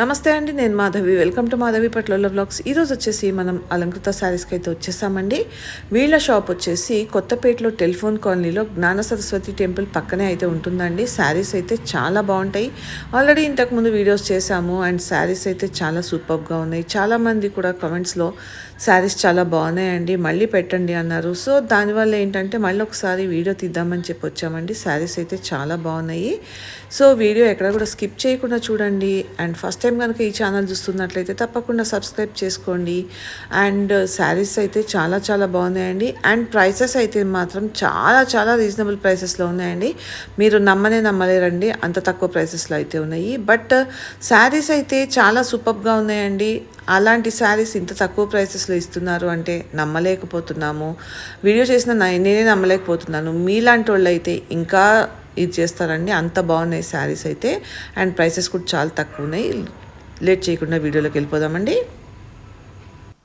నమస్తే అండి నేను మాధవి. వెల్కమ్ టు మాధవి పట్ల బ్లాగ్స్. ఈరోజు వచ్చేసి మనం అలంకృత శారీస్కి అయితే వచ్చేసామండి. వీళ్ళ షాప్ వచ్చేసి కొత్తపేటలో టెలిఫోన్ కాలనీలో జ్ఞాన సరస్వతి టెంపుల్ పక్కనే అయితే ఉంటుందండి. శారీస్ అయితే చాలా బాగుంటాయి. ఆల్రెడీ ఇంతకుముందు వీడియోస్ చేశాము అండ్ శారీస్ అయితే చాలా సూపర్గా ఉన్నాయి. చాలామంది కూడా కమెంట్స్లో శారీస్ చాలా బాగున్నాయండి మళ్ళీ పెట్టండి అన్నారు. సో దానివల్ల ఏంటంటే మళ్ళీ ఒకసారి వీడియో తీద్దామని చెప్పి వచ్చామండి. శారీస్ అయితే చాలా బాగున్నాయి. సో వీడియో ఎక్కడ కూడా స్కిప్ చేయకుండా చూడండి. అండ్ ఫస్ట్ టైం కనుక ఈ ఛానల్ చూస్తున్నట్లయితే తప్పకుండా సబ్స్క్రైబ్ చేసుకోండి. అండ్ శారీస్ అయితే చాలా చాలా బాగున్నాయండి. అండ్ ప్రైసెస్ అయితే మాత్రం చాలా చాలా రీజనబుల్ ప్రైసెస్లో ఉన్నాయండి. మీరు నమ్మనే నమ్మలేరండి. అంత తక్కువ ప్రైసెస్లో అయితే ఉన్నాయి. బట్ శారీస్ అయితే చాలా సూపర్గా ఉన్నాయండి. అలాంటి శారీస్ ఇంత తక్కువ ప్రైసెస్లో ఇస్తున్నారు అంటే నమ్మలేకపోతున్నాము. వీడియో చేసిన నేనే నమ్మలేకపోతున్నాను. మీలాంటి వాళ్ళు అయితే ఇంకా ఇది చేస్తారండి. అంత బాగున్నాయి శారీస్ అయితే. అండ్ ప్రైసెస్ కూడా చాలా తక్కువ ఉన్నాయి లేట్ చేయకుండా వీడియోలోకి వెళ్ళిపోదామండి.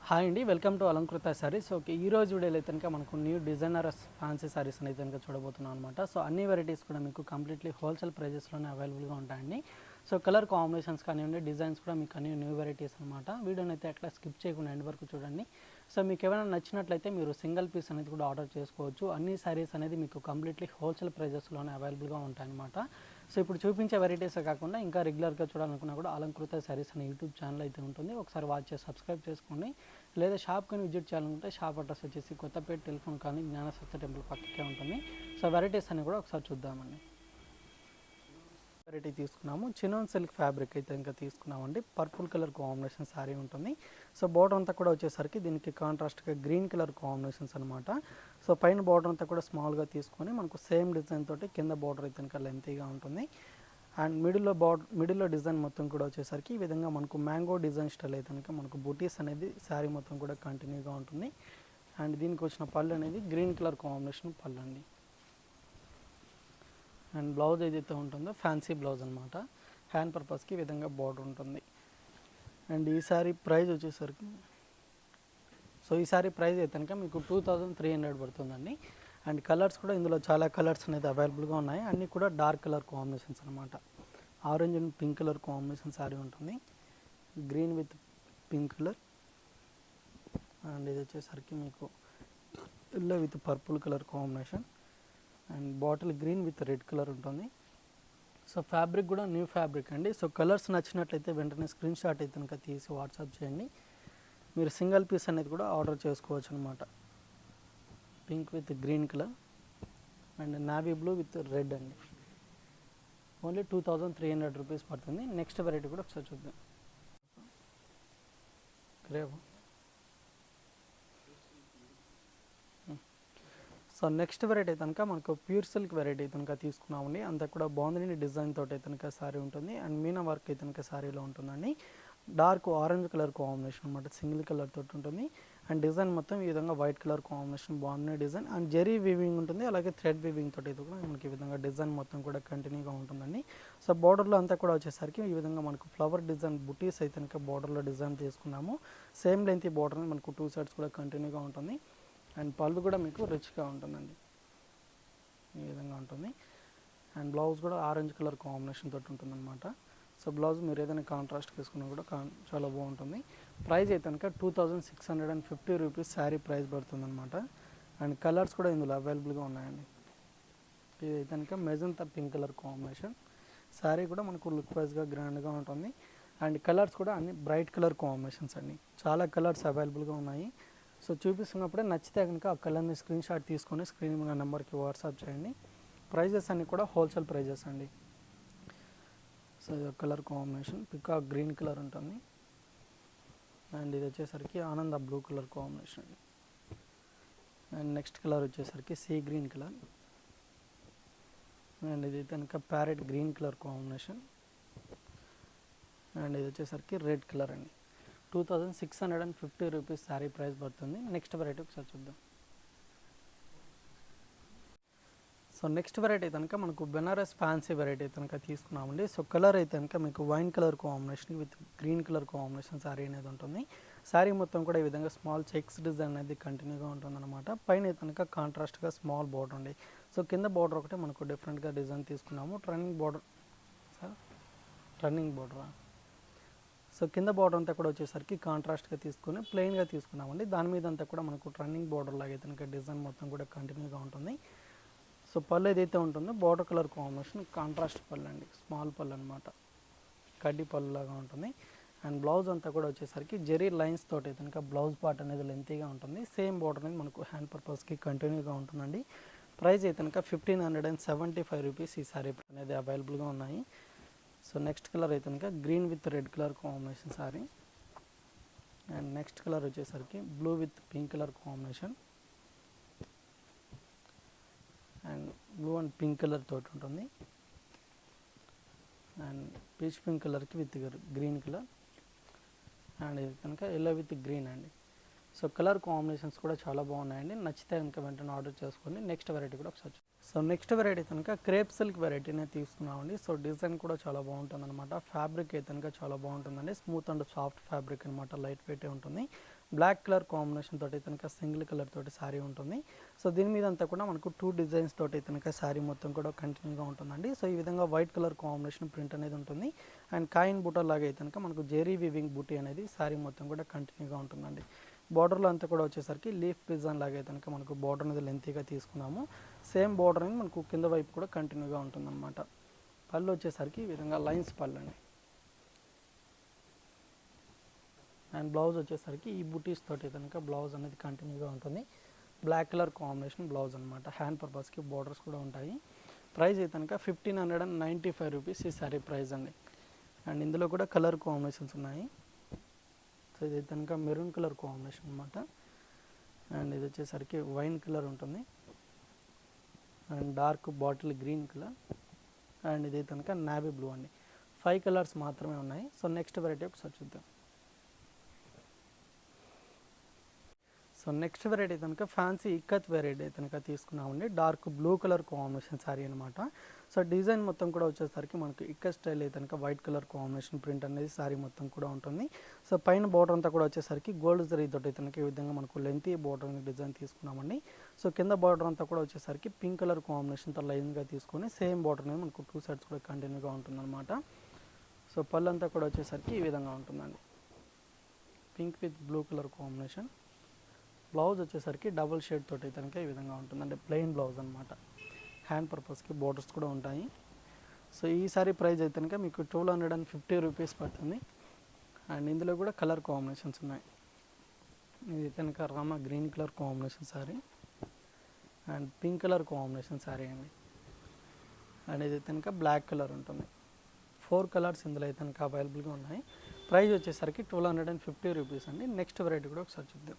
హాయ్ అండి. Welcome to Alankrita saris okay ఈ రోజు వీడియోలో అయితే కనుక మనకు న్యూ డిజైనర్ ఫ్యాన్సీ సారీస్ అనేది కనుక చూడబోతున్నాం అనమాట సో అన్ని వెరైటీస్ కూడా మీకు కంప్లీట్లీ హోల్సేల్ ప్రైజెస్లోనే అవైలబుల్గా ఉంటాయండి. సో కలర్ కాంబినేషన్స్ కానివ్వండి డిజైన్స్ కూడా మీకు అన్ని న్యూ వెరైటీస్ అనమాట వీడియోని అయితే అట్లా స్కిప్ చేయకుండా ఎండ్ వరకు చూడండి. సో మీకు ఏమైనా నచ్చినట్లయితే మీరు సింగిల్ పీస్ అనేది కూడా ఆర్డర్ చేసుకోవచ్చు. అన్ని సారీస్ అనేది మీకు కంప్లీట్లీ హోల్సేల్ ప్రైజెస్లోనే అవైలబుల్గా ఉంటాయన్నమాట. సో ఇప్పుడు చూపించే వెరైటీసే కాకుండా ఇంకా రెగ్యులర్గా చూడాలనుకున్నా కూడా అలంకృత శారీస్ అనే యూట్యూబ్ ఛానల్ అయితే ఉంటుంది. ఒకసారి వాచ్ చేసి సబ్స్క్రైబ్ చేసుకోండి. లేదా షాప్ కానీ విజిట్ చేయాలనుకుంటే షాప్ అడ్రస్ వచ్చేసి కొత్తపేట టెలిఫోన్ కానీ జ్ఞానసత్య టెంపుల్ పక్కకే ఉంటుంది. సో వెరైటీస్ అన్ని కూడా ఒకసారి చూద్దామండి. వెరైటీ తీసుకున్నాము. చినోన్ సిల్క్ ఫ్యాబ్రిక్ అయితే ఇంకా తీసుకున్నామండి. పర్పుల్ కలర్ కాంబినేషన్ శారీ ఉంటుంది. సో బార్డర్ అంతా కూడా వచ్చేసరికి దీనికి కాంట్రాస్ట్గా గ్రీన్ కలర్ కాంబినేషన్స్ అనమాట సో పైన బార్డర్ అంతా కూడా స్మాల్గా తీసుకొని మనకు సేమ్ డిజైన్ తోటి కింద బార్డర్ అయితే ఇంకా లెంతీగా ఉంటుంది. అండ్ మిడిల్లో బార్డర్ మిడిల్లో డిజైన్ మొత్తం కూడా వచ్చేసరికి ఈ విధంగా మనకు మ్యాంగో డిజైన్ స్టైల్ అయితే కనుక మనకు బుటీస్ అనేది శారీ మొత్తం కూడా కంటిన్యూగా ఉంటుంది. అండ్ దీనికి వచ్చిన పళ్ళు అనేది గ్రీన్ కలర్ కాంబినేషన్ పళ్ళు అండి. అండ్ బ్లౌజ్ ఏదైతే ఉంటుందో ఫ్యాన్సీ బ్లౌజ్ అనమాట హ్యాండ్ పర్పస్కి ఈ విధంగా బార్డర్ ఉంటుంది. అండ్ ఈ సారీ ప్రైజ్ వచ్చేసరికి సో ఈ సారీ ప్రైజ్ అయితే కనుక మీకు టూ థౌజండ్ త్రీ హండ్రెడ్ పడుతుందండి. అండ్ కలర్స్ కూడా ఇందులో చాలా కలర్స్ అనేది అవైలబుల్గా ఉన్నాయి. అన్నీ కూడా డార్క్ కలర్ కాంబినేషన్స్ అనమాట orange and pink colour combination sari ఉంటుంది. Green with pink colour and ఇది వచ్చేసరికి మీకు yellow with purple colour combination and bottle green with red colour ఉంటుంది. సో ఫ్యాబ్రిక్ కూడా న్యూ ఫ్యాబ్రిక్ అండి. సో కలర్స్ నచ్చినట్లయితే వెంటనే స్క్రీన్ షాట్ అయితే కనుక తీసి వాట్సాప్ చేయండి. మీరు సింగిల్ పీస్ అనేది కూడా ఆర్డర్ చేసుకోవచ్చు అనమాట pink with green colour and navy blue with red అండి. Only two thousand three hundred rupees పడుతుంది. నెక్స్ట్ వెరైటీ కూడా ఒకసారి చూద్దాం. రేపు సో నెక్స్ట్ వెరైటీ కనుక మనకు ప్యూర్ సిల్క్ వెరైటీ కనుక తీసుకున్నామండి. అంతా కూడా బాగుంది డిజైన్ తోటి కనుక సారీ ఉంటుంది. అండ్ మీనా వర్క్ కనుక సారీలో ఉంటుందండి. డార్క్ ఆరెంజ్ కలర్ కాంబినేషన్ అనమాట సింగిల్ కలర్ తోటి ఉంటుంది. అండ్ డిజైన్ మొత్తం ఈ విధంగా వైట్ కలర్ కాంబినేషన్ బాగుంది డిజైన్. అండ్ జెరీ వీవింగ్ ఉంటుంది. అలాగే థ్రెడ్ వీవింగ్ తోటి ఇది కూడా మనకి ఈ విధంగా డిజైన్ మొత్తం కూడా కంటిన్యూగా ఉంటుందండి. సో బార్డర్లో అంతా కూడా వచ్చేసరికి ఈ విధంగా మనకు ఫ్లవర్ డిజైన్ బుటీస్ అయితే కనుక బార్డర్లో డిజైన్ తీసుకున్నాము. సేమ్ లెంత్ బార్డర్ మనకు టూ సైడ్స్ కూడా కంటిన్యూగా ఉంటుంది. అండ్ పళ్ళు కూడా మీకు రిచ్గా ఉంటుందండి. ఈ విధంగా ఉంటుంది. అండ్ బ్లౌజ్ కూడా ఆరెంజ్ కలర్ కాంబినేషన్ తోటి ఉంటుందన్నమాట. సో బ్లౌజ్ మీరు ఏదైనా కాంట్రాస్ట్ తీసుకున్నా కూడా కాన్ చాలా బాగుంటుంది. ప్రైస్ అయితే కనుక two thousand six hundred and fifty rupees sari price పడుతుందన్నమాట. And colours కూడా ఇందులో అవైలబుల్గా ఉన్నాయండి. ఇది అయితే కనుక magenta pink colour combination. Sari కూడా మనకు లుక్ వైజ్గా గ్రాండ్గా ఉంటుంది. అండ్ కలర్స్ కూడా అన్ని బ్రైట్ కలర్ కాంబినేషన్స్ అండి. చాలా కలర్స్ అవైలబుల్గా ఉన్నాయి. సో చూపిస్తున్నప్పుడే నచ్చితే కనుక ఆ కలర్ని స్క్రీన్ షాట్ తీసుకొని స్క్రీన్ నా నెంబర్కి వాట్సాప్ చేయండి. ప్రైజెస్ అన్నీ కూడా హోల్సేల్ ప్రైజెస్ అండి. సో ఇది colour combination. Peacock green colour ఉంటుంది. అండ్ ఇది వచ్చేసరికి ఆనంద బ్లూ కలర్ కాంబినేషన్ అండి. అండ్ నెక్స్ట్ కలర్ వచ్చేసరికి సీ గ్రీన్ కలర్. అండ్ ఇది కనుక parrot green colour combination. And ఇది వచ్చేసరికి రెడ్ కలర్ అండి. Two thousand six hundred and fifty rupees sari price పడుతుంది. నెక్స్ట్ వెరైటీ ఒకసారి చూద్దాం. సో నెక్స్ట్ వెరైటీ కనుక మనకు బెనారస్ ఫ్యాన్సీ వెరైటీ కనుక తీసుకున్నామండి. సో కలర్ అయితే కనుక మీకు wine colour combination with green colour combination sari అనేది ఉంటుంది. శారీ మొత్తం కూడా ఈ విధంగా స్మాల్ చెక్స్ డిజైన్ అనేది కంటిన్యూగా ఉంటుందన్నమాట. పైన అయితే కనుక కాంట్రాస్ట్గా స్మాల్ బార్డర్ ఉంది. సో కింద బార్డర్ ఒకటే మనకు డిఫరెంట్గా డిజైన్ తీసుకున్నాము. Running border sir running బార్డరా so కింద బార్డర్ అంతా కూడా వచ్చేసరికి కాంట్రాస్ట్గా తీసుకుని ప్లెయిన్గా తీసుకున్నామండి. దాని మీద అంతా కూడా మనకు రన్నింగ్ బార్డర్ లాగా అయితే డిజైన్ మొత్తం కూడా కంటిన్యూగా ఉంటుంది. సో పళ్ళు ఏదైతే ఉంటుందో బార్డర్ కలర్ కాంబినేషన్ కాంట్రాస్ట్ పళ్ళు అండి. స్మాల్ పళ్ళు అనమాట కడ్డీ పళ్ళు లాగా ఉంటుంది. అండ్ బ్లౌజ్ అంతా కూడా వచ్చేసరికి జెరీ లైన్స్ తోటి అయితే కనుక బ్లౌజ్ పార్ట్ అనేది లెంతీగా ఉంటుంది. సేమ్ బార్డర్ అనేది మనకు హ్యాండ్ పర్పస్కి కంటిన్యూగా ఉంటుందండి. ప్రైస్ అయితే కనుక fifteen hundred and seventy five rupees ఈ సారీ అనేది అవైలబుల్గా ఉన్నాయి. సో నెక్స్ట్ కలర్ అయితే కనుక green with red colour combination sari and next colour వచ్చేసరికి blue with pink colour combination and blue and pink colour తోటి ఉంటుంది. అండ్ పీచ్ పింక్ కలర్కి విత్ గ్రీన్ కలర్ అండ్ ఇది కనుక ఎల్లో విత్ గ్రీన్ అండి. So colour combinations కూడా చాలా బాగున్నాయండి. నచ్చితే కనుక వెంటనే ఆర్డర్ చేసుకోండి. నెక్స్ట్ వెరైటీ కూడా ఒకసారి సో నెక్స్ట్ వెరైటీ కనుక క్రేప్ సిల్క్ వెరైటీనే తీసుకున్నామండి. సో డిజైన్ కూడా చాలా బాగుంటుంది అనమాట ఫ్యాబ్రిక్ అయితే కనుక చాలా బాగుంటుందండి. స్మూత్ అండ్ సాఫ్ట్ ఫ్యాబ్రిక్ అనమాట లైట్ వెయిటే ఉంటుంది. బ్లాక్ కలర్ కాంబినేషన్ తోటి కనుక సింగిల్ కలర్ తోటి శారీ ఉంటుంది. సో దీని మీద అంతా కూడా మనకు టూ డిజైన్స్ తోటి కనుక శారీ మొత్తం కూడా కంటిన్యూగా ఉంటుందండి. సో ఈ విధంగా వైట్ కలర్ కాంబినేషన్ ప్రింట్ అనేది ఉంటుంది. అండ్ కాయిన్ బూట లాగా అయితే కనుక మనకు జెరీ వివింగ్ బూటీ అనేది శారీ మొత్తం కూడా కంటిన్యూగా ఉంటుందండి. బార్డర్లో అంతా కూడా వచ్చేసరికి లీఫ్ డిజైన్ లాగా అయితే కనుక మనకు బార్డర్ అనేది లెంతీగా తీసుకున్నాము. సేమ్ బార్డర్ అనేది మనకు కింద వైపు కూడా కంటిన్యూగా ఉంటుందన్నమాట. పళ్ళు వచ్చేసరికి ఈ విధంగా లైన్స్ పళ్ళు అండి అండ్ బ్లౌజ్ వచ్చేసరికి ఈ బుటీస్ తోటి కనుక బ్లౌజ్ అనేది కంటిన్యూగా ఉంటుంది. బ్లాక్ కలర్ కాంబినేషన్ బ్లౌజ్ అనమాట హ్యాండ్ పర్పస్కి బార్డర్స్ కూడా ఉంటాయి. ప్రైస్ అయితే కనుక fifteen hundred and ninety five rupees ఈ సారీ ప్రైస్ అండి. అండ్ ఇందులో కూడా కలర్ కాంబినేషన్స్ ఉన్నాయి. సో ఇది కనుక మెరూన్ కలర్ కాంబినేషన్ అనమాట అండ్ ఇది వచ్చేసరికి వైన్ కలర్ ఉంటుంది. And dark bottle green colour. And ఇది కనుక నావీ బ్లూ అండి. ఫైవ్ కలర్స్ మాత్రమే ఉన్నాయి. సో నెక్స్ట్ వెరైటీ ఒకసారి చూద్దాం. సో నెక్స్ట్ వెరైటీ కనుక ఫ్యాన్సీ ఇక్కత్ వెరైటీ కనుక తీసుకున్నామండి. Dark blue colour combination sari అనమాట సో డిజైన్ మొత్తం కూడా వచ్చేసరికి మనకి ఇక్కత్ స్టైల్ అయితే కనుక వైట్ కలర్ కాంబినేషన్ ప్రింట్ అనేది శారీ మొత్తం కూడా ఉంటుంది. సో పైన బార్డర్ అంతా కూడా వచ్చేసరికి గోల్డ్ జరీ తోటి కనుక ఈ విధంగా మనకు లెంతీ బార్డర్ డిజైన్ తీసుకున్నామండి. సో కింద బార్డర్ అంతా కూడా వచ్చేసరికి పింక్ కలర్ కాంబినేషన్తో లైన్గా తీసుకొని సేమ్ బార్డర్ అనేది మనకు టూ సైడ్స్ కూడా కంటిన్యూగా ఉంటుందన్నమాట. సో పళ్ళు అంతా కూడా వచ్చేసరికి ఈ విధంగా ఉంటుందండి. Pink with blue colour combination blouse వచ్చేసరికి డబుల్ షేడ్ తోటి కనుక ఈ విధంగా ఉంటుంది. అంటే ప్లెయిన్ బ్లౌజ్ అనమాట హ్యాండ్ పర్పస్కి బోర్డర్స్ కూడా ఉంటాయి. సో ఈసారి ప్రైజ్ ప్రైస్ అయితే కనుక మీకు twelve hundred and fifty rupees పడుతుంది. అండ్ ఇందులో కూడా కలర్ కాంబినేషన్స్ ఉన్నాయి. ఇది కనుక Rama green colour combination sari and pink colour combination sari అండి. అండ్ ఇది కనుక బ్లాక్ కలర్ ఉంటుంది. ఫోర్ కలర్స్ ఇందులో అయితే కనుక అవైలబుల్గా ఉన్నాయి. ప్రైస్ వచ్చేసరికి twelve hundred and fifty rupees అండి. నెక్స్ట్ వెరైటీ కూడా ఒకసారి చూద్దాం.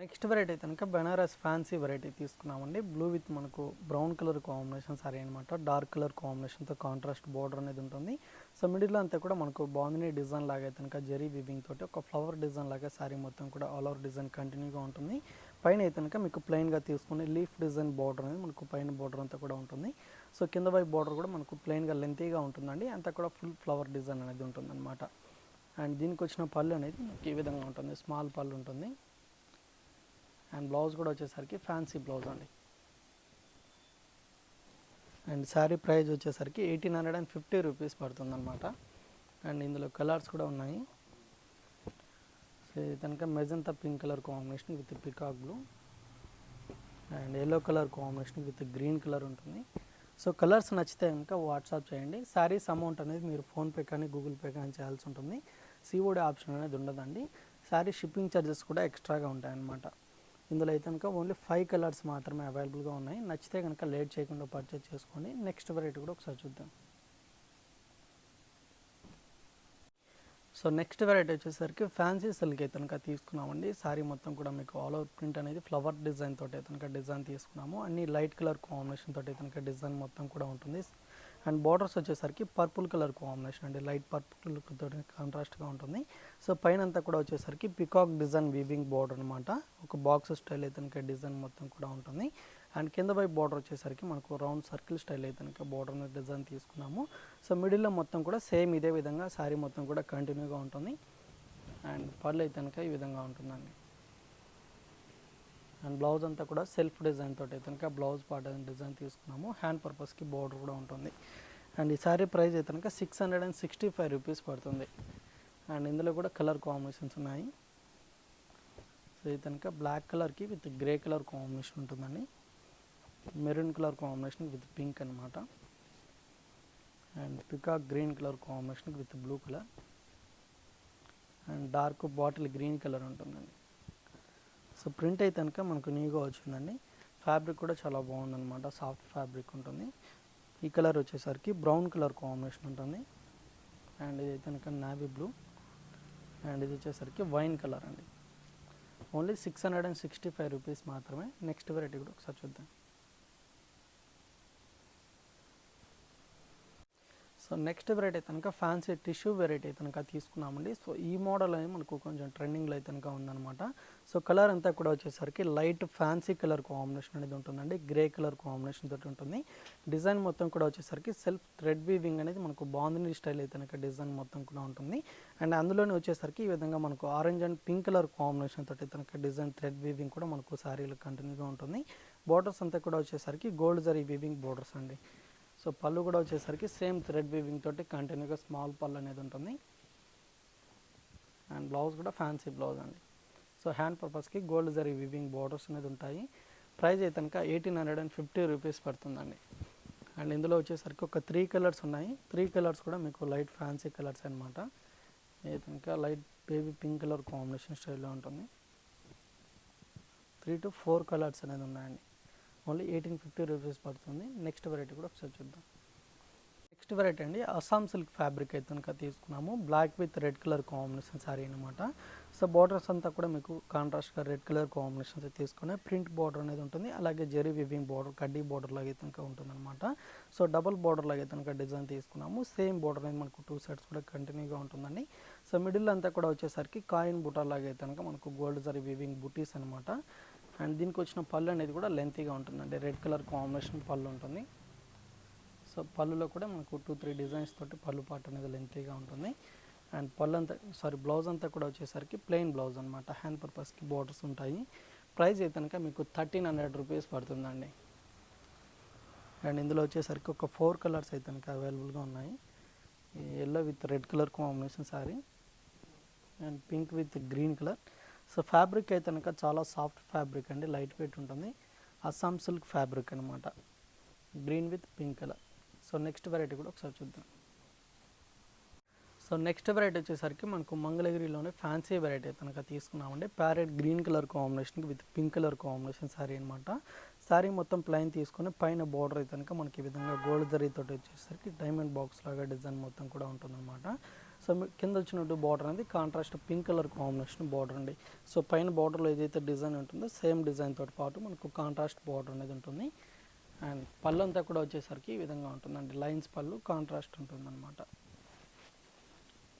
నెక్స్ట్ వెరైటీ కనుక బెనారస్ ఫ్యాన్సీ వెరైటీ తీసుకున్నామండి. బ్లూ విత్ మనకు బ్రౌన్ కలర్ కాంబినేషన్ సారీ అనమాట డార్క్ కలర్ కాంబినేషన్తో కాంట్రాస్ట్ బార్డర్ అనేది ఉంటుంది. సో మిడిల్ అంతా కూడా మనకు బాగుంది డిజైన్ లాగా అయితే కనుక జెరీ వివింగ్ తోటి ఒక ఫ్లవర్ డిజైన్ లాగా సారీ మొత్తం కూడా ఆల్ ఓవర్ డిజైన్ కంటిన్యూగా ఉంటుంది. పైన అయితే కనుక మీకు ప్లెయిన్గా తీసుకుని లీఫ్ డిజైన్ బార్డర్ అనేది మనకు పైన బార్డర్ అంతా కూడా ఉంటుంది. సో కింద వైపు బార్డర్ కూడా మనకు ప్లెయిన్గా లెంతీగా ఉంటుందండి. అంతా కూడా ఫుల్ ఫ్లవర్ డిజైన్ అనేది ఉంటుందన్నమాట. అండ్ దీనికి వచ్చిన పళ్ళు అనేది మనకి ఈ విధంగా ఉంటుంది. స్మాల్ పళ్ళు ఉంటుంది. అండ్ బ్లౌజ్ కూడా వచ్చేసరికి ఫ్యాన్సీ బ్లౌజ్ అండి. అండ్ శారీ ప్రైస్ వచ్చేసరికి eighteen hundred and fifty rupees పడుతుంది అనమాట అండ్ ఇందులో కలర్స్ కూడా ఉన్నాయి. సో ఇది కనుక magenta pink colour combination with peacock blue. And yellow colour combination with green colour ఉంటుంది. సో కలర్స్ నచ్చితే కనుక వాట్సాప్ చేయండి. శారీస్ అమౌంట్ అనేది మీరు ఫోన్పే కానీ గూగుల్ పే కానీ చేయాల్సి ఉంటుంది. సిఓడి ఆప్షన్ అనేది ఉండదండి. శారీ షిప్పింగ్ ఛార్జెస్ కూడా ఎక్స్ట్రాగా ఉంటాయన్నమాట. ఇందులో అయితే కనుక ఓన్లీ ఫైవ్ కలర్స్ మాత్రమే అవైలబుల్గా ఉన్నాయి. నచ్చితే కనుక లేట్ చేయకుండా పర్చేజ్ చేసుకోండి. నెక్స్ట్ వెరైటీ కూడా ఒకసారి చూద్దాం. సో నెక్స్ట్ వెరైటీ వచ్చేసరికి ఫ్యాన్సీ సిల్క్ అయితే కనుక తీసుకున్నామండి. సారీ మొత్తం కూడా మీకు ఆల్ ఓవర్ ప్రింట్ అనేది ఫ్లవర్ డిజైన్ తోటి కనుక డిజైన్ తీసుకున్నాము. అన్ని లైట్ కలర్ కాంబినేషన్ తోటి కనుక డిజైన్ మొత్తం కూడా ఉంటుంది. అండ్ బార్డర్స్ వచ్చేసరికి పర్పుల్ కలర్ కాంబినేషన్ అండి. లైట్ పర్పుల్ తోటి కాంట్రాస్ట్గా ఉంటుంది. సో పైన అంతా కూడా వచ్చేసరికి పికాక్ డిజైన్ వీవింగ్ బార్డర్ అనమాట ఒక బాక్స్ స్టైల్ అయితే డిజైన్ మొత్తం కూడా ఉంటుంది. అండ్ కింద వైపు బార్డర్ వచ్చేసరికి మనకు రౌండ్ సర్కిల్ స్టైల్ అయితే కనుక బార్డర్ డిజైన్ తీసుకున్నాము. సో మిడిల్లో మొత్తం కూడా సేమ్ ఇదే విధంగా శారీ మొత్తం కూడా కంటిన్యూగా ఉంటుంది. అండ్ పర్లు అయితే కనుక ఈ విధంగా ఉంటుందండి. అండ్ బ్లౌజ్ అంతా కూడా సెల్ఫ్ డిజైన్ తోటి అయితే కనుక బ్లౌజ్ పార్ట్ డిజైన్ తీసుకున్నాము. హ్యాండ్ పర్పస్కి బార్డర్ కూడా ఉంటుంది. అండ్ ఈ సారీ ప్రైస్ అయితే కనుక six hundred and sixty five rupees పడుతుంది. అండ్ ఇందులో కూడా కలర్ కాంబినేషన్స్ ఉన్నాయి. సో ఇది కనుక బ్లాక్ కలర్కి విత్ గ్రే కలర్ కాంబినేషన్ ఉంటుందండి. Maroon colour combination with pink అనమాట and peacock green colour combination with blue colour. And dark bottle green colour ఉంటుందండి. సో ప్రింట్ అయితే కనుక మనకు నీగా వచ్చిందండి. ఫ్యాబ్రిక్ కూడా చాలా బాగుందన్నమాట. సాఫ్ట్ ఫ్యాబ్రిక్ ఉంటుంది. ఈ కలర్ వచ్చేసరికి బ్రౌన్ కలర్ కాంబినేషన్ ఉంటుంది. అండ్ ఇది అయితే కనుక నావీ బ్లూ. అండ్ ఇది వచ్చేసరికి వైన్ కలర్ అండి. Only six hundred and sixty five rupees మాత్రమే. నెక్స్ట్ వెరైటీ కూడా ఒకసారి చూద్దాం. సో నెక్స్ట్ వెరైటీ కనుక ఫ్యాన్సీ టిష్యూ వెరైటీ కనుక తీసుకున్నామండి. సో ఈ మోడల్ అనేది మనకు కొంచెం ట్రెండింగ్లో అయితే కనుక ఉందన్నమాట. సో కలర్ అంతా కూడా వచ్చేసరికి లైట్ ఫ్యాన్సీ కలర్ కాంబినేషన్ అనేది ఉంటుందండి. గ్రే కలర్ కాంబినేషన్ తోటి ఉంటుంది. డిజైన్ మొత్తం కూడా వచ్చేసరికి సెల్ఫ్ థ్రెడ్ వీవింగ్ అనేది మనకు బాందిని స్టైల్ అయితే కనుక డిజైన్ మొత్తం కూడా ఉంటుంది. అండ్ అందులోనే వచ్చేసరికి ఈ విధంగా మనకు orange and pink colour combination తోటి కనుక డిజైన్ థ్రెడ్ వీవింగ్ కూడా మనకు శారీలు కంటిన్యూగా ఉంటుంది. బోర్డర్స్ అంతా కూడా వచ్చేసరికి గోల్డ్ జరీ వీవింగ్ బోర్డర్స్ అండి. సో పళ్ళు కూడా వచ్చేసరికి సేమ్ థ్రెడ్ వీవింగ్ తోటి కంటిన్యూగా స్మాల్ పళ్ళు అనేది ఉంటుంది. అండ్ బ్లౌజ్ కూడా ఫ్యాన్సీ బ్లౌజ్ అండి. సో హ్యాండ్ పర్పస్కి గోల్డ్ జరీ వీవింగ్ బోర్డర్స్ అనేది ఉంటాయి. ప్రైస్ అయితే కనుక eighteen hundred and fifty rupees పడుతుందండి. అండ్ ఇందులో వచ్చేసరికి ఒక త్రీ కలర్స్ ఉన్నాయి. త్రీ కలర్స్ కూడా మీకు లైట్ ఫ్యాన్సీ కలర్స్ అనమాట అయితే కనుక light baby pink colour combination స్టైల్లో ఉంటుంది. త్రీ టు ఫోర్ కలర్స్ అనేది ఉన్నాయండి. ఓన్లీ ఎయిటీన్ ఫిఫ్టీ రూపీస్ పడుతుంది. నెక్స్ట్ వెరైటీ కూడా ఒకసారి చూద్దాం. నెక్స్ట్ వెరైటీ అండి అస్సాం సిల్క్ ఫ్యాబ్రిక్ అయితే కనుక తీసుకున్నాము. Black with red colour combination sari అనమాట సో బార్డర్స్ అంతా కూడా మీకు కాంట్రాస్ట్గా రెడ్ కలర్ కాంబినేషన్స్ తీసుకుని ప్రింట్ బార్డర్ అనేది ఉంటుంది. అలాగే జెరీ వివింగ్ బార్డర్ కడ్డీ బార్డర్ లాగా అయితే కనుక ఉంటుంది అనమాట సో డబల్ బార్డర్ లాగా అయితే కనుక డిజైన్ తీసుకున్నాము. సేమ్ బార్డర్ అనేది మనకు టూ సైడ్స్ కూడా కంటిన్యూగా ఉంటుందండి. సో మిడిల్ అంతా కూడా వచ్చేసరికి కాయిన్ బుటా లాగా అయితే కనుక మనకు గోల్డ్ జరీ వివింగ్ బుటీస్ అనమాట అండ్ దీనికి వచ్చిన పళ్ళు అనేది కూడా లెంతీగా ఉంటుందండి. రెడ్ కలర్ కాంబినేషన్ పళ్ళు ఉంటుంది. సో పళ్ళులో కూడా మనకు టూ త్రీ డిజైన్స్ తోటి పళ్ళు పాట అనేది లెంతీగా ఉంటుంది. అండ్ పళ్ళు అంతా సారీ బ్లౌజ్ అంతా కూడా వచ్చేసరికి ప్లెయిన్ బ్లౌజ్ అనమాట హ్యాండ్ పర్పస్కి బార్డర్స్ ఉంటాయి. ప్రైస్ అయితే కనుక మీకు థర్టీన్ హండ్రెడ్ రూపీస్ పడుతుందండి. అండ్ ఇందులో వచ్చేసరికి ఒక ఫోర్ కలర్స్ అయితే కనుక అవైలబుల్గా ఉన్నాయి. Yellow with red colour combination sari. And pink with green colour. So fabric అయితే కనుక చాలా సాఫ్ట్ ఫ్యాబ్రిక్ అండి లైట్ వెయిట్ ఉంటుంది. అస్సాం సిల్క్ ఫ్యాబ్రిక్ అనమాట green with pink colour so next variety కూడా ఒకసారి చూద్దాం. సో నెక్స్ట్ వెరైటీ వచ్చేసరికి మనకు మంగళగిరిలోనే ఫ్యాన్సీ వెరైటీ కనుక తీసుకున్నామండి. Parrot green colour combination with pink colour combination sari అనమాట శారీ మొత్తం ప్లైన్ తీసుకొని పైన బార్డర్ అయితే కనుక మనకి ఈ విధంగా గోల్డ్ జరీతో వచ్చేసరికి డైమండ్ బాక్స్ లాగా డిజైన్ మొత్తం కూడా ఉంటుందన్నమాట. సో కింద వచ్చినట్టు బార్డర్ అనేది contrast pink colour combination border అండి. సో పైన బార్డర్లో ఏదైతే డిజైన్ ఉంటుందో సేమ్ డిజైన్ తోటి పాటు మనకు కాంట్రాస్ట్ బార్డర్ అనేది ఉంటుంది. అండ్ పళ్ళు అంతా కూడా వచ్చేసరికి ఈ విధంగా ఉంటుందండి. లైన్స్ పళ్ళు కాంట్రాస్ట్ ఉంటుందన్నమాట.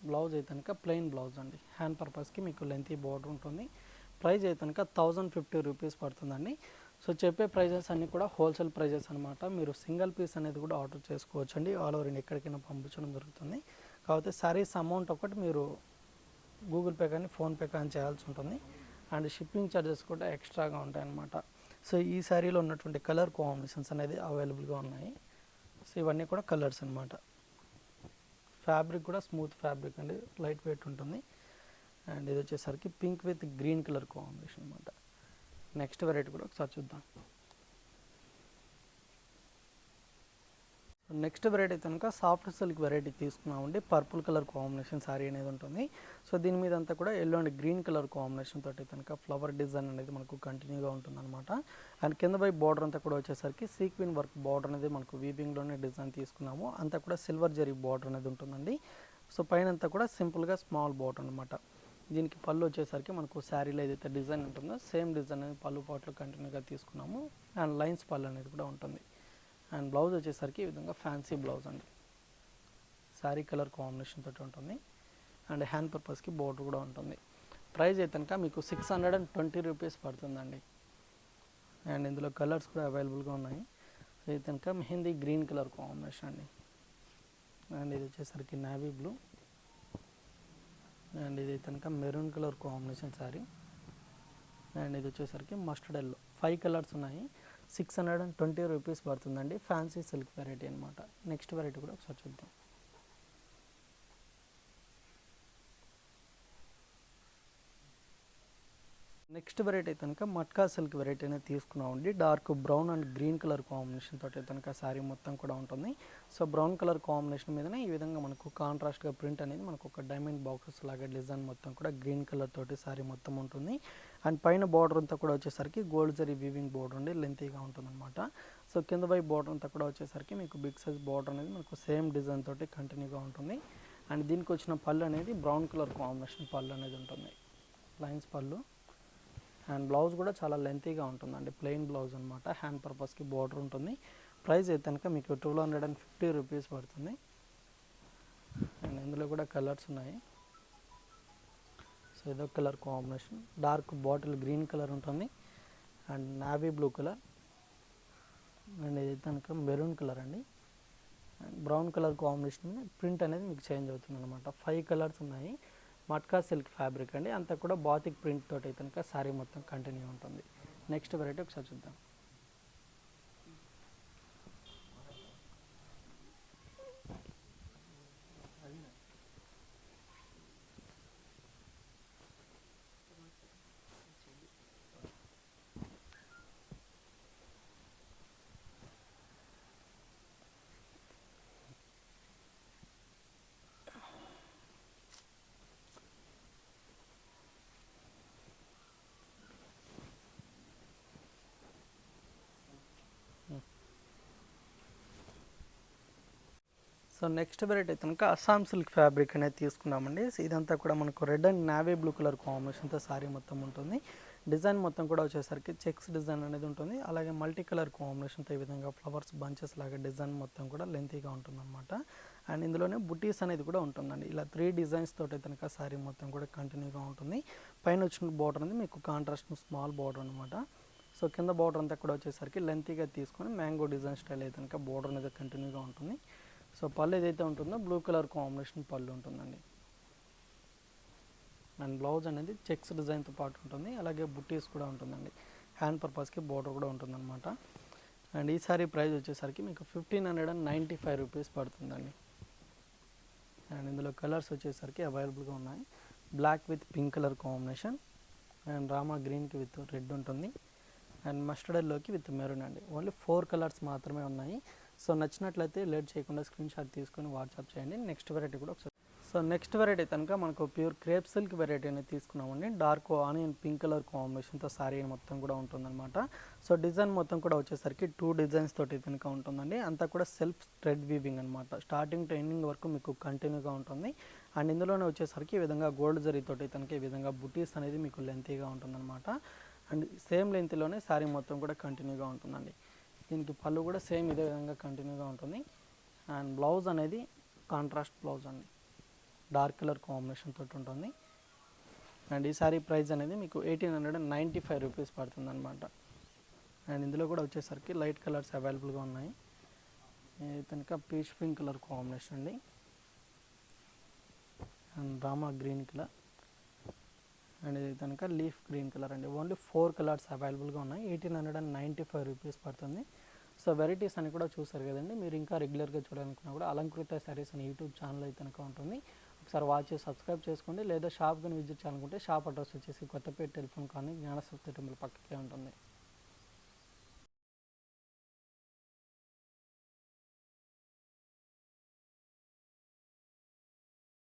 బ్లౌజ్ అయితే కనుక ప్లెయిన్ బ్లౌజ్ అండి. హ్యాండ్ పర్పస్కి మీకు లెంతీ బార్డర్ ఉంటుంది. ప్రైస్ అయితే కనుక థౌజండ్ ఫిఫ్టీ రూపీస్ పడుతుందండి. సో చెప్పే ప్రైజెస్ అన్నీ కూడా హోల్సేల్ ప్రైజెస్ అనమాట మీరు సింగిల్ పీస్ అనేది కూడా ఆర్డర్ చేసుకోవచ్చండి. ఆల్ ఓవర్ ఇండియా ఎక్కడికైనా పంపించడం జరుగుతుంది. కాకపోతే సారీస్ అమౌంట్ ఒకటి మీరు గూగుల్ పే కానీ ఫోన్పే కానీ చేయాల్సి ఉంటుంది. అండ్ షిప్పింగ్ ఛార్జెస్ కూడా ఎక్స్ట్రాగా ఉంటాయన్నమాట. సో ఈ శారీలో ఉన్నటువంటి కలర్ కాంబినేషన్స్ అనేది అవైలబుల్గా ఉన్నాయి. సో ఇవన్నీ కూడా కలర్స్ అనమాట ఫ్యాబ్రిక్ కూడా స్మూత్ ఫ్యాబ్రిక్ అండి. లైట్ వెయిట్ ఉంటుంది. అండ్ ఇది వచ్చేసరికి pink with green colour combination అనమాట నెక్స్ట్ వెరైటీ కూడా ఒకసారి చూద్దాం. నెక్స్ట్ వెరైటీ కనుక సాఫ్ట్ సిల్క్ వెరైటీ తీసుకున్నామండి. పర్పుల్ కలర్ కాంబినేషన్ శారీ అనేది ఉంటుంది. సో దీని మీద అంతా కూడా yellow and green colour combination తోటి కనుక ఫ్లవర్ డిజైన్ అనేది మనకు కంటిన్యూగా ఉంటుందన్నమాట. అండ్ కింద పై బార్డర్ అంతా కూడా వచ్చేసరికి సీక్విన్ వర్క్ బార్డర్ అనేది మనకు వీవింగ్లోనే డిజైన్ తీసుకున్నాము. అంతా కూడా సిల్వర్ జరీ బార్డర్ అనేది ఉంటుందండి. సో పైన అంతా కూడా సింపుల్గా స్మాల్ బార్డర్ అనమాట దీనికి పళ్ళు వచ్చేసరికి మనకు శారీలో ఏదైతే డిజైన్ ఉంటుందో సేమ్ డిజైన్ అనేది పళ్ళు పాటలు కంటిన్యూగా తీసుకున్నాము. అండ్ లైన్స్ పళ్ళు అనేది కూడా ఉంటుంది. అండ్ బ్లౌజ్ వచ్చేసరికి ఈ విధంగా ఫ్యాన్సీ బ్లౌజ్ అండి. శారీ కలర్ కాంబినేషన్ తోటి ఉంటుంది. అండ్ హ్యాండ్ పర్పస్కి బోర్డర్ కూడా ఉంటుంది. ప్రైస్ అయితే కనుక మీకు six hundred and twenty rupees పడుతుందండి. అండ్ ఇందులో కలర్స్ కూడా అవైలబుల్గా ఉన్నాయి. సో ఇది కనుక మెహందీ గ్రీన్ కలర్ కాంబినేషన్ అండి. అండ్ ఇది వచ్చేసరికి నావీ బ్లూ. అండ్ ఇది కనుక maroon colour combination sari and ఇది వచ్చేసరికి మస్టర్డ్ ఎల్లో. ఫైవ్ కలర్స్ ఉన్నాయి. Six hundred and twenty rupees పడుతుందండి. ఫ్యాన్సీ సిల్క్ వెరైటీ అనమాట నెక్స్ట్ వెరైటీ కూడా ఒకసారి చూద్దాం. నెక్స్ట్ వెరైటీ కనుక మట్కా సిల్క్ వెరైటీ అనేది తీసుకున్నామండి. Dark brown and green colour combination తోటి కనుక శారీ మొత్తం కూడా ఉంటుంది. సో బ్రౌన్ కలర్ కాంబినేషన్ మీదనే ఈ విధంగా మనకు కాంట్రాస్ట్గా ప్రింట్ అనేది మనకు ఒక డైమండ్ బాక్సెస్ లాగా డిజైన్ మొత్తం కూడా గ్రీన్ కలర్ తోటి శారీ మొత్తం ఉంటుంది. అండ్ పైన బార్డర్ అంతా కూడా వచ్చేసరికి గోల్డ్ జరీ వీవింగ్ బార్డర్ ఉండి లెంతీగా ఉంటుంది అనమాట సో కింద వైపు బార్డర్ అంతా కూడా వచ్చేసరికి మీకు బిగ్ సైజ్ బార్డర్ అనేది మనకు సేమ్ డిజైన్ తోటి కంటిన్యూగా ఉంటుంది. అండ్ దీనికి వచ్చిన పళ్ళు అనేది బ్రౌన్ కలర్ కాంబినేషన్ పళ్ళు అనేది ఉంటుంది. లైన్స్ పళ్ళు. అండ్ బ్లౌజ్ కూడా చాలా లెంతీగా ఉంటుందండి. ప్లెయిన్ బ్లౌజ్ అనమాట హ్యాండ్ పర్పస్కి బార్డర్ ఉంటుంది. ప్రైస్ అయితే కనుక మీకు two hundred and fifty rupees పడుతుంది. అండ్ ఇందులో కూడా కలర్స్ ఉన్నాయి. ఏదో colour combination. Dark bottle green colour ఉంటుంది. And navy blue colour. And ఇది కనుక మెరూన్ కలర్ అండి. And brown colour combination print అనేది మీకు చేంజ్ అవుతుంది అనమాట ఫైవ్ కలర్స్ ఉన్నాయి. మట్కా సిల్క్ ఫ్యాబ్రిక్ అండి. అంతా కూడా బాతిక్ ప్రింట్ తోటి అయితే కనుక శారీ మొత్తం కంటిన్యూ ఉంటుంది. నెక్స్ట్ వెరైటీ ఒకసారి చూద్దాం. సో నెక్స్ట్ వెరైటీ అయితే కనుక అస్సాం సిల్క్ ఫ్యాబ్రిక్ అనేది తీసుకున్నామండి. సో ఇదంతా కూడా మనకు red and navy blue colour కాంబినేషన్తో శారీ మొత్తం ఉంటుంది. డిజైన్ మొత్తం కూడా వచ్చేసరికి చెక్స్ డిజైన్ అనేది ఉంటుంది. అలాగే మల్టీ కలర్ కాంబినేషన్తో ఈ విధంగా ఫ్లవర్స్ బంచెస్ లాగా డిజైన్ మొత్తం కూడా లెంతీగా ఉంటుందన్నమాట. అండ్ ఇందులోనే బుటీస్ అనేది కూడా ఉంటుందండి. ఇలా త్రీ డిజైన్స్ తోటి కనుక శారీ మొత్తం కూడా కంటిన్యూగా ఉంటుంది. పైన వచ్చిన బార్డర్ అనేది మీకు కాంట్రాస్ట్ స్మాల్ బార్డర్ అనమాట సో కింద బార్డర్ అంతా కూడా వచ్చేసరికి లెంతీగా తీసుకొని మ్యాంగో డిజైన్ స్టైల్ అయితే కనుక బార్డర్ అనేది కంటిన్యూగా ఉంటుంది. సో పళ్ళు ఏదైతే ఉంటుందో బ్లూ కలర్ కాంబినేషన్ పళ్ళు ఉంటుందండి. అండ్ బ్లౌజ్ అనేది చెక్స్ డిజైన్తో పాటు ఉంటుంది. అలాగే బుట్టీస్ కూడా ఉంటుందండి. హ్యాండ్ పర్పస్కి బోర్డర్ కూడా ఉంటుందన్నమాట. అండ్ ఈ సారీ ప్రైస్ వచ్చేసరికి మీకు fifteen hundred and ninety five rupees పడుతుందండి. అండ్ ఇందులో కలర్స్ వచ్చేసరికి అవైలబుల్గా ఉన్నాయి. Black with pink colour combination and Rama గ్రీన్కి విత్ రెడ్ ఉంటుంది. అండ్ మస్టర్డ్ ఎల్లోకి విత్ మెరూన్ అండి. ఓన్లీ ఫోర్ కలర్స్ మాత్రమే ఉన్నాయి. సో నచ్చినట్లయితే లేట్ చేయకుండా స్క్రీన్ షాట్ తీసుకొని వాట్సాప్ చేయండి. నెక్స్ట్ వెరైటీ కూడా ఒకసారి. సో నెక్స్ట్ వెరైటీ కనుక మనకు ప్యూర్ క్రేప్ సిల్క్ వెరైటీ అనేది తీసుకున్నామండి. డార్క్ ఆనియన్ పింక్ కలర్ కాంబినేషన్తో శారీ మొత్తం కూడా ఉంటుందన్నమాట. సో డిజైన్ మొత్తం కూడా వచ్చేసరికి టూ డిజైన్స్ తోటి కనుక ఉంటుందండి. అంతా కూడా సెల్ఫ్ థ్రెడ్ వీవింగ్ అనమాట స్టార్టింగ్ టు ఎండింగ్ వరకు మీకు కంటిన్యూగా ఉంటుంది. అండ్ ఇందులోనే వచ్చేసరికి ఈ విధంగా గోల్డ్ జరీతోటి తనకి ఈ విధంగా బుటీస్ అనేది మీకు లెంతీగా ఉంటుందన్నమాట. అండ్ సేమ్ లెంత్లోనే శారీ మొత్తం కూడా కంటిన్యూగా ఉంటుందండి. దీనికి పళ్ళు కూడా సేమ్ ఇదే విధంగా కంటిన్యూగా ఉంటుంది. అండ్ బ్లౌజ్ అనేది కాంట్రాస్ట్ బ్లౌజ్ అండి. డార్క్ కలర్ కాంబినేషన్ తోటి ఉంటుంది. అండ్ ఈ సారీ ప్రైస్ అనేది మీకు eighteen hundred and ninety five rupees పడుతుంది అనమాట అండ్ ఇందులో కూడా వచ్చేసరికి లైట్ కలర్స్ అవైలబుల్గా ఉన్నాయి. ఇది కనుక పీచ్ పింక్ కలర్ కాంబినేషన్ అండి. And Rama green colour. And ఇది కనుక లీఫ్ గ్రీన్ కలర్ అండి. ఓన్లీ ఫోర్ కలర్స్ అవైలబుల్గా ఉన్నాయి. Eighteen hundred and ninety five rupees పడుతుంది. సో వెరైటీస్ అని కూడా చూసారు కదండి. మీరు ఇంకా రెగ్యులర్గా చూడాలనుకున్నా కూడా అలంకృత శారీస్ అని యూట్యూబ్ ఛానల్ అయితే కనుక ఉంటుంది. ఒకసారి వాచ్ చేసి సబ్స్క్రైబ్ చేసుకోండి. లేదా షాప్ కానీ విజిట్ చేయాలనుకుంటే షాప్ అడ్రస్ వచ్చేసి కొత్తపేట టెలిఫోన్ కానీ జ్ఞానసప్తి టెంపుల్ పక్కకే ఉంటుంది.